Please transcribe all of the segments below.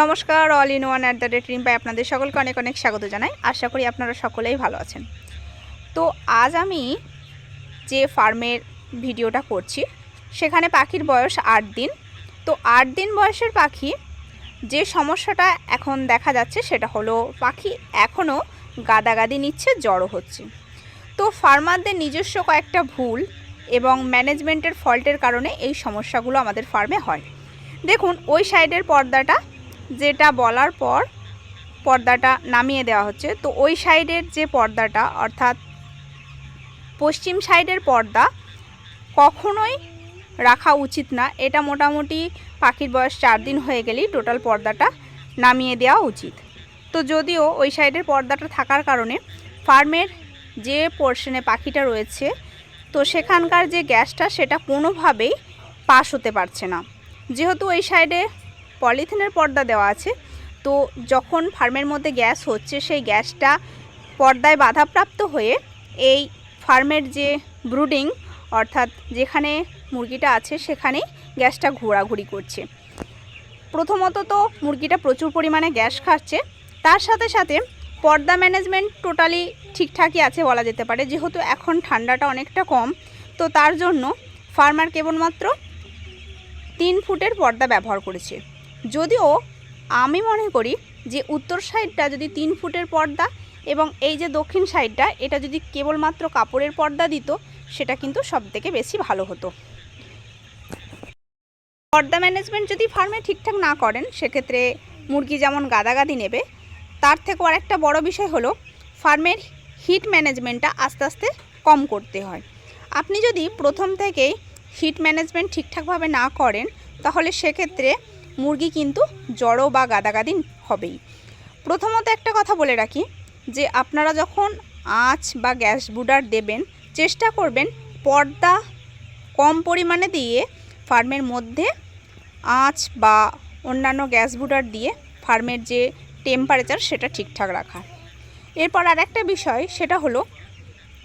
নমস্কার all in one at the rate Rimpai আপনাদের সকলকে অনেক অনেক স্বাগত জানাই। আশা করি আপনারা সকলেই ভালো আছেন। তো আজ আমি যে ফার্মের ভিডিওটা করছি, সেখানে পাখির বয়স আট দিন। তো আট দিন বয়সের পাখি, যে সমস্যাটা এখন দেখা যাচ্ছে সেটা হলো পাখি এখনও গাদাগাদি নিচ্ছে জড়ো হচ্ছে। তো ফার্মারদের নিজস্ব কয়েকটা ভুল এবং ম্যানেজমেন্টের ফল্টের কারণে এই সমস্যাগুলো আমাদের ফার্মে হয়। দেখুন, ওই সাইডের পর্দাটা, যেটা বলার পর পর্দাটা নামিয়ে দেওয়া হচ্ছে, তো ওই সাইডের যে পর্দাটা, অর্থাৎ পশ্চিম সাইডের পর্দা, কখনোই রাখা উচিত না। এটা মোটামুটি পাখির বয়স চার দিন হয়ে গেলেই টোটাল পর্দাটা নামিয়ে দেওয়া উচিত। তো যদিও ওই সাইডের পর্দাটা থাকার কারণে ফার্মের যে পোর্শনে পাখিটা রয়েছে, তো সেখানকার যে গ্যাসটা, সেটা কোনোভাবেই পাস হতে পারছে না। যেহেতু ওই সাইডে পলিথিনের পর্দা দেওয়া আছে, তো যখন ফার্মের মধ্যে গ্যাস হচ্ছে, সেই গ্যাসটা পর্দায় বাধাপ্রাপ্ত হয়ে এই ফার্মের যে ব্রুডিং, অর্থাৎ যেখানে মুরগিটা আছে, সেখানেই গ্যাসটা ঘোরাঘুরি করছে। প্রথমত তো মুরগিটা প্রচুর পরিমাণে গ্যাস খাচ্ছে, তার সাথে সাথে পর্দা ম্যানেজমেন্ট টোটালি ঠিকঠাকই আছে বলা যেতে পারে, যেহেতু এখন ঠান্ডাটা অনেকটা কম, তো তার জন্য ফার্মার কেবলমাত্র তিন ফুটের পর্দা ব্যবহার করেছে। যদিও আমি মনে করি যে উত্তর সাইডটা যদি তিন ফুটের পর্দা এবং এই যে দক্ষিণ সাইডটা, এটা যদি কেবলমাত্র কাপড়ের পর্দা দিত, সেটা কিন্তু সব থেকে বেশি ভালো হতো। পর্দা ম্যানেজমেন্ট যদি ফার্মে ঠিকঠাক না করেন, সেক্ষেত্রে মুরগি যেমন গাদাগাদি নেবে, তার থেকেও আরেকটা বড় বিষয় হলো, ফার্মের হিট ম্যানেজমেন্টটা আস্তে আস্তে কম করতে হয়। আপনি যদি প্রথম থেকেই হিট ম্যানেজমেন্ট ঠিকঠাকভাবে না করেন, তাহলে সেক্ষেত্রে মুরগি কিন্তু জড়ো বা গাদাগাদি হবেই। প্রথমত একটা কথা বলে রাখি, যে আপনারা যখন আঁচ বা গ্যাস বুডার দেবেন, চেষ্টা করবেন পর্দা কম পরিমাণে দিয়ে ফার্মের মধ্যে আঁচ বা অন্যান্য গ্যাস বুডার দিয়ে ফার্মের যে টেম্পারেচার সেটা ঠিকঠাক রাখা। এরপর আর একটা বিষয়, সেটা হলো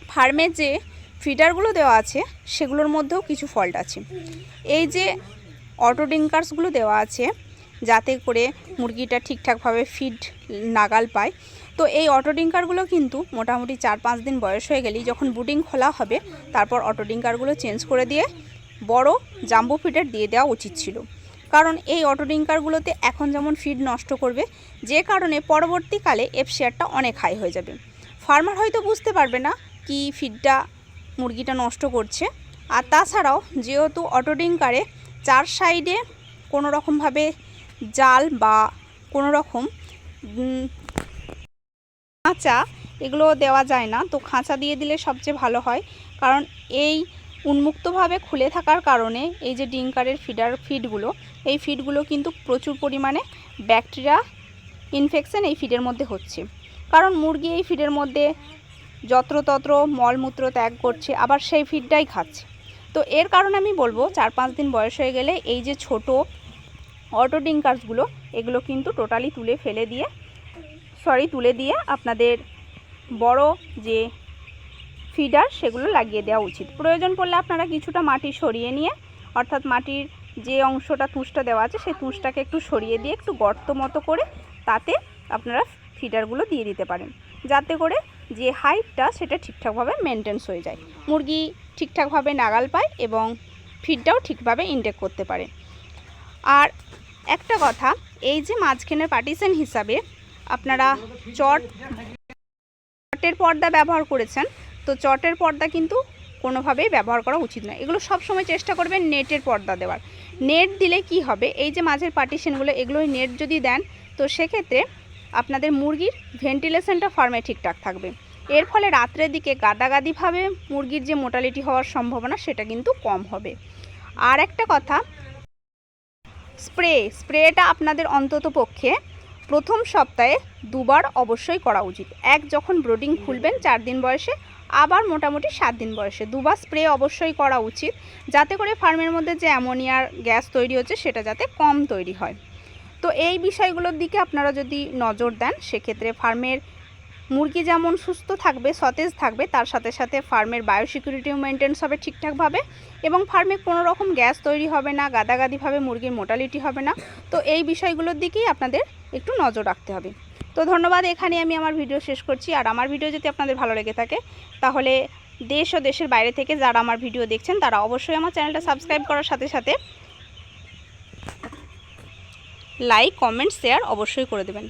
ফার্মের যে ফিডারগুলো দেওয়া আছে, সেগুলোর মধ্যেও কিছু ফল্ট আছে। এই যে অটো ডিঙ্কার্সগুলো দেওয়া আছে, যাতে করে মুরগিটা ঠিকঠাকভাবে ফিড নাগাল পায়। তো এই অটো ডিঙ্কারগুলো কিন্তু মোটামুটি চার পাঁচ দিন বয়স হয়ে গেলেই যখন বুডিং খোলা হবে, তারপর অটো ডিঙ্কারগুলো চেঞ্জ করে দিয়ে বড় জাম্বো ফিডার দিয়ে দেওয়া উচিত ছিল। কারণ এই অটো ডিঙ্কারগুলোতে এখন যেমন ফিড নষ্ট করবে, যে কারণে পরবর্তীকালে এফ শেয়ারটা অনেক হাই হয়ে যাবে। ফার্মার হয়তো বুঝতে পারবে না কি ফিডটা মুরগিটা নষ্ট করছে। আর তাছাড়াও যেহেতু অটো ডিঙ্কারে চার সাইডে কোনো রকমভাবে জাল বা কোনো রকম খাঁচা এগুলো দেওয়া যায় না। তো খাঁচা দিয়ে দিলে সবচেয়ে ভালো হয়। কারণ এই উন্মুক্তভাবে খুলে থাকার কারণে এই যে ডিঙ্কারের ফিডার ফিডগুলো, এই ফিডগুলো কিন্তু প্রচুর পরিমাণে ব্যাকটেরিয়া ইনফেকশন এই ফিডের মধ্যে হচ্ছে। কারণ মুরগি এই ফিডের মধ্যে যত্রতত্র মলমূত্র ত্যাগ করছে, আবার সেই ফিডটাই খাচ্ছে। তো এর কারণে আমি বলব, চার পাঁচ দিন বয়স হয়ে গেলে এই যে ছোট অটো ডিঙ্কার্সগুলো এগুলো কিন্তু টোটালি তুলে ফেলে দিয়ে সরি তুলে দিয়ে আপনাদের বড় যে ফিডার সেগুলো লাগিয়ে দেওয়া উচিত। প্রয়োজন পড়লে আপনারা কিছুটা মাটি সরিয়ে নিয়ে, অর্থাৎ মাটির যে অংশটা তুষটা দেওয়া আছে, সেই তুষটাকে একটু সরিয়ে দিয়ে একটু গর্ত মতো করে তাতে আপনারা ফিডারগুলো দিয়ে দিতে পারেন। যাতে করে যে হাইটটা সেটা ঠিকঠাকভাবে মেনটেন্স হয়ে যায়। মুরগি ঠিকঠাকভাবে নাগাল পায় এবং ফিডটাও ঠিকভাবে ইনটেক করতে পারে। আর একটা কথা, এই যে মাঝখানের পার্টিশন হিসাবে আপনারা চট, চটের পর্দা ব্যবহার করেছেন, তো চটের পর্দা কিন্তু কোনোভাবেই ব্যবহার করা উচিত নয়। এগুলো সব সময় চেষ্টা করবেন নেটের পর্দা দেওয়ার। নেট দিলে কি হবে? এই যে মাঝের পার্টিশনগুলো এগুলোই নেট যদি দেন, তো সেক্ষেত্রে আপনাদের মুরগির ভেন্টিলেশনটা ফার্মে ঠিকঠাক থাকবে। এর ফলে রাত্রের দিকে গাদাগাদিভাবে মুরগির যে মোটালিটি হওয়ার সম্ভাবনা, সেটা কিন্তু কম হবে। আর একটা কথা স্প্রে স্প্রেটা আপনাদের অন্তত পক্ষে প্রথম সপ্তাহে দুবার অবশ্যই করা উচিত। এক, যখন ব্রোডিং খুলবেন চার দিন বয়সে, আবার মোটামুটি সাত দিন বয়সে। দুবার স্প্রে অবশ্যই করা উচিত, যাতে করে ফার্মের মধ্যে যে অ্যামোনিয়ার গ্যাস তৈরি হচ্ছে, সেটা যাতে কম তৈরি হয়। তো এই বিষয়গুলোর দিকে আপনারা যদি নজর দেন, সেক্ষেত্রে ফার্মের মুরগি যেমন সুস্থ থাকবে, সতেজ থাকবে, তার সাথে সাথে ফার্মের বায়োসিকিউরিটিও মেনটেন্স হবে ঠিকঠাকভাবে এবং ফার্মে কোনো রকম গ্যাস তৈরি হবে না, গাদাগাদিভাবে মুরগির মোটালিটি হবে না। তো এই বিষয়গুলোর দিকেই আপনাদের একটু নজর রাখতে হবে। তো ধন্যবাদ এখানে আমি আমার ভিডিও শেষ করছি। আর আমার ভিডিও যদি আপনাদের ভালো লেগে থাকে, তাহলে দেশ ও দেশের বাইরে থেকে যারা আমার ভিডিও দেখছেন, তারা অবশ্যই আমার চ্যানেলটা সাবস্ক্রাইব করার সাথে সাথে লাইক কমেন্ট শেয়ার অবশ্যই করে দেবেন।